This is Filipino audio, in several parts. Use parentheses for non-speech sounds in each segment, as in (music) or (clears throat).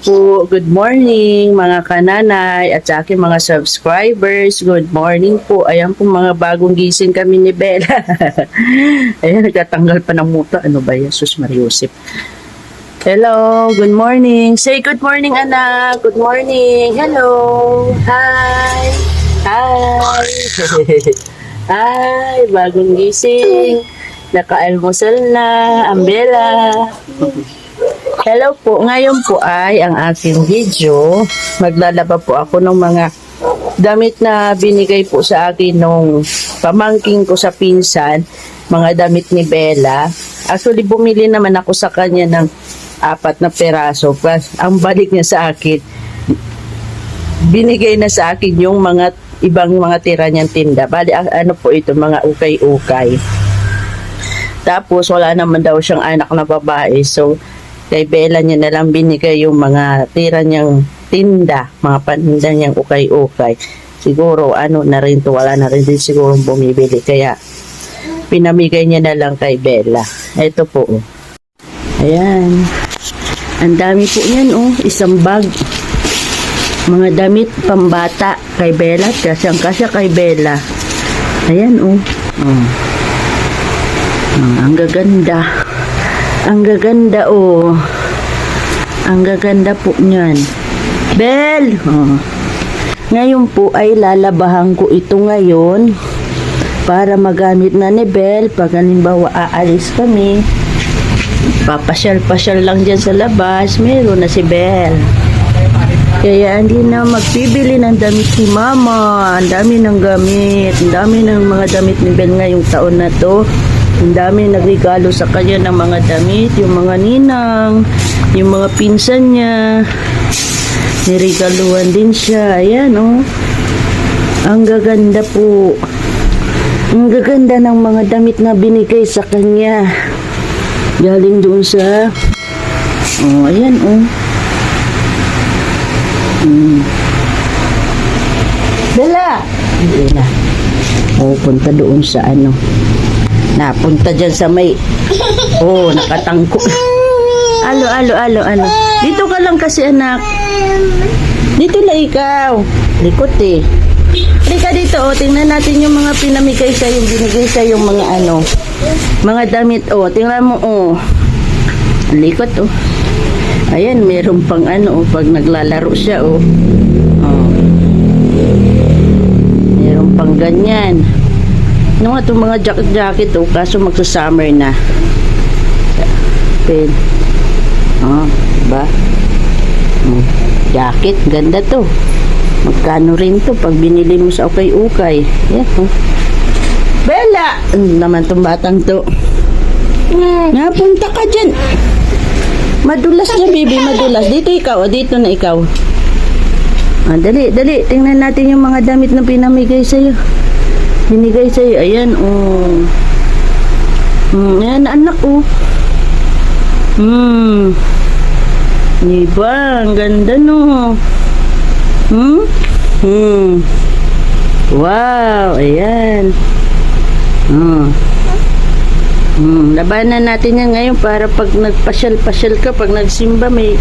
Po, good morning mga kananay at sa aking mga subscribers. Good morning po. Ayan po mga bagong gising kami ni Bella. (laughs) Ayan, nagtatanggal pa ng muta. Ano ba yan? Sus Mariusip. Hello, good morning. Say good morning anak. Good morning. Hello. Hi. Hi. (laughs) Hi, bagong gising. Nakaalmusal na. Ang Bella. Hello po, ngayon po ay ang aking video. Maglalaba po ako ng mga damit na binigay po sa akin nung pamangking ko sa pinsan, mga damit ni Bella. Actually, bumili naman ako sa kanya ng apat na peraso. Plus, ang balik niya sa akin, binigay na sa akin yung mga ibang mga tira niyang tinda. Bali, ano po ito, mga ukay-ukay. Tapos, wala naman daw siyang anak na babae. So, kay Bella niya na lang binigay yung mga tira niyang tinda, mga paninda niyang ukay-ukay. Siguro, ano na rin to, wala na rin din siguro bumibili. Kaya, pinamigay niya na lang kay Bella. Ito po. oh. Ayan. Ang dami po yan, oh. Isang bag. Mga damit pambata kay Bella. Kasyang kasya kay Bella. Ayan, oh. oh. Oh, ang gaganda. Ang gaganda, oh. Ang gaganda po niyan. Bel! Oh. Ngayon po ay lalabahan ko ito ngayon para magamit na ni Bel pag halimbawa aalis kami. Papasyal-pasyal lang dyan sa labas, meron na si Bel. Kaya hindi na magpibili ng damit si Mama. Ang dami ng gamit. Ang dami ng mga damit ni Bel ngayong taon na to. Ang dami nagregalo sa kanya ng mga damit. Yung mga ninang, yung mga pinsan niya. Niregaluhan din siya. Ayan, oh. Ang gaganda po. Ang gaganda ng mga damit na binigay sa kanya. Galing doon sa... Oh, ayan, oh. Hmm. Bella! Hindi na. Pupunta doon sa ano. Napunta dyan sa may... Oh, nakatangko. Alo, alo, alo, alo. Dito ka lang kasi anak. Dito na ikaw. Likot eh. Halika dito, oh. Tingnan natin yung mga pinamigay sa yung binigay sa yung mga ano. Mga damit, oh. Tingnan mo, oh. Likot, oh. Ayan, meron pang ano, oh, pag naglalaro siya, oh. oh. Meron pang ganyan. Nga itong mga jacket-jacket, oh, kaso magsa-summer na. Pen. Oh, diba? Oh, jacket, ganda to. Magkano rin to pag binili mo sa ukay-ukay. Yan, oh. Bella! Ano naman tong batang to? Napunta ka dyan. Madulas niya, baby, madulas. Dito ikaw, o dito na ikaw. Ah, dali, dali. Tingnan natin yung mga damit na pinamigay sa'yo. Binigay sa'yo. Ayan, oh. Hmm, ayan, anak, oh. Hmm. Diba? Ang ganda, no? Hmm? Hmm. Wow, ayan. Hmm. Hmm, labanan natin yan ngayon para pag nagpasyal-pasyal ka, pag nagsimba, may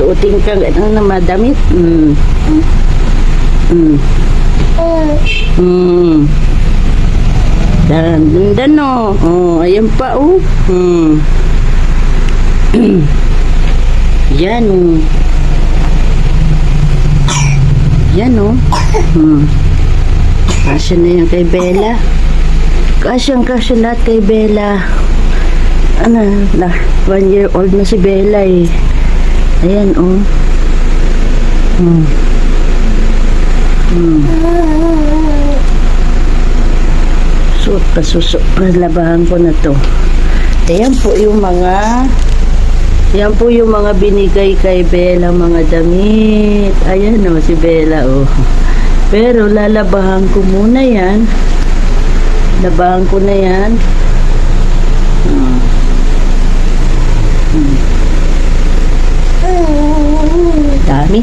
suotin ka ano na madamit. Hmm. Hmm. Hmm. Dan, dan, no. Oh, ayan pa, oh. Hmm. (clears throat) yan, oh. Yan, oh. Hmm. Kasya na yan kay Bella. Kasyang kasya lahat kay Bella. Ano, na, one year old na si Bella eh. Ayan, oh. Hmm. Suot pa susot. Labahan ko na to. Ayan po yung mga yan po yung mga binigay kay Bella, mga damit. Ayan o, si Bella, oh. Pero lalabahan ko muna yan. Labahan ko na yan. Hmm. Hmm. Dami.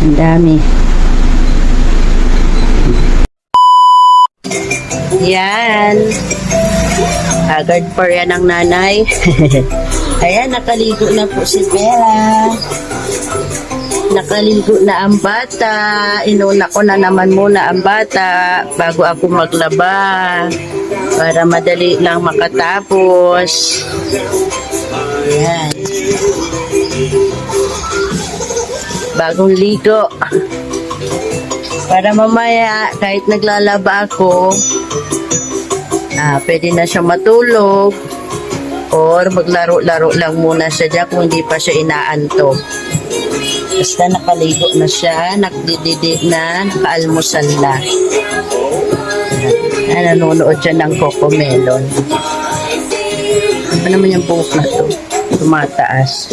Ang dami. Yan. Agad pa yan ang nanay. (laughs) Ayan, nakaligo na po si Bella. Nakaligo na ang bata. Inuna ko na naman muna ang bata bago ako maglaba. Para madali lang makatapos. Ayan. Bagong ligo. (laughs) Para mamaya, kahit naglalaba ako, ah, pwede na siya matulog or maglaro-laro lang muna siya dyan kung hindi pa siya inaantok. Basta nakaligo na siya, nakdididi na, nakaalmusal na. Ayan, nanonood siya ng Coco Melon. Ano naman yung buhok na to? Tumataas. (laughs)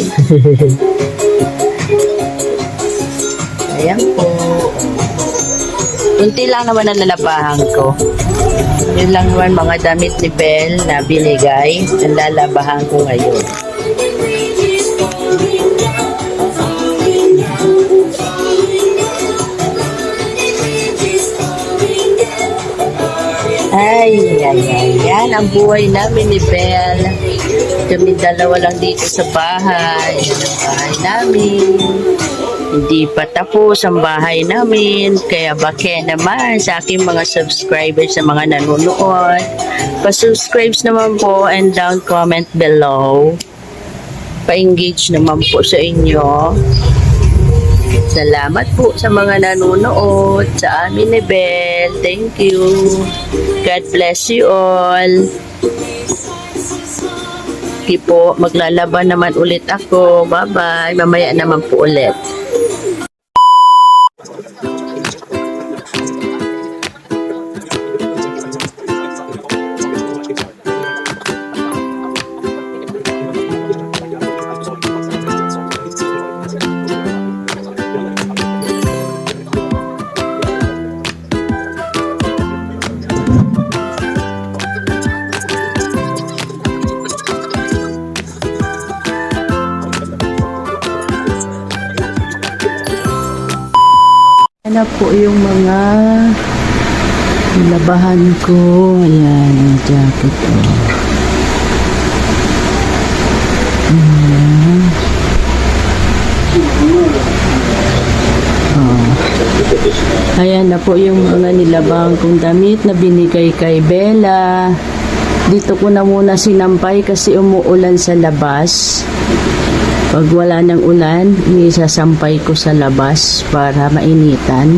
Ayan po. Kunti lang naman ang lalabahan ko. Yun lang naman mga damit ni Belle na binigay. Ang lalabahan ko ngayon. Ay, ay, ay, yan ang buhay namin ni Belle. Kami dalawa lang dito sa bahay. Yan ang bahay namin. Hindi pa tapos ang bahay namin. Kaya bake naman sa aking mga subscribers sa mga nanonood. Pa-subscribe naman po and down comment below. Pa-engage naman po sa inyo. Salamat po sa mga nanonood sa amin ni Belle. Thank you. God bless you all. Okay po, maglalaban naman ulit ako. Bye-bye. Mamaya naman po ulit. Ano po yung mga labahan ko. Ayan, yung jacket ko. Ayan. Oh. Ayan na po yung mga nilabang kong damit na binigay kay Bella. Dito ko na muna sinampay kasi umuulan sa labas. Pag wala ng ulan, isasampay ko sa labas para mainitan.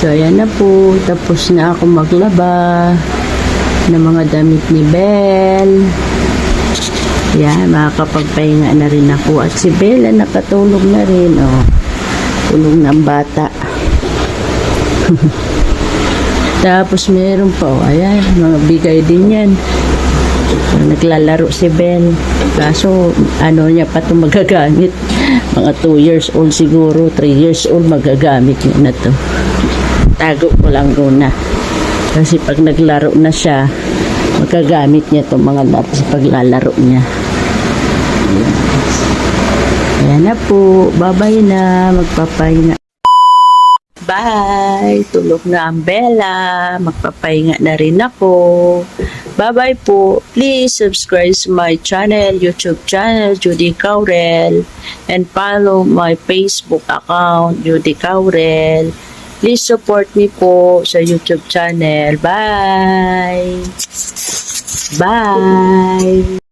So, ayan na po. Tapos na ako maglaba ng mga damit ni Belle. Yan, makakapagpahinga na rin ako. At si Bella nakatulog na rin. Oh, tulog ng bata. (laughs) Tapos meron pa. Oh, ayan, mga bigay din yan. Naglalaro si Ben. Kaso, ano niya pa ito magagamit. Mga 2 years old siguro, 3 years old magagamit niya na to. Tago ko lang muna. Kasi pag naglaro na siya, magagamit niya to mga laro sa paglalaro niya. Ayan. Na po. Babay na. Magpapahinga. Bye! Tulog na ang Bella. Magpapahinga na rin ako. Bye-bye po. Please subscribe to my channel, YouTube channel, Judy Caurel. And follow my Facebook account, Judy Caurel. Please support me po sa YouTube channel. Bye! Bye!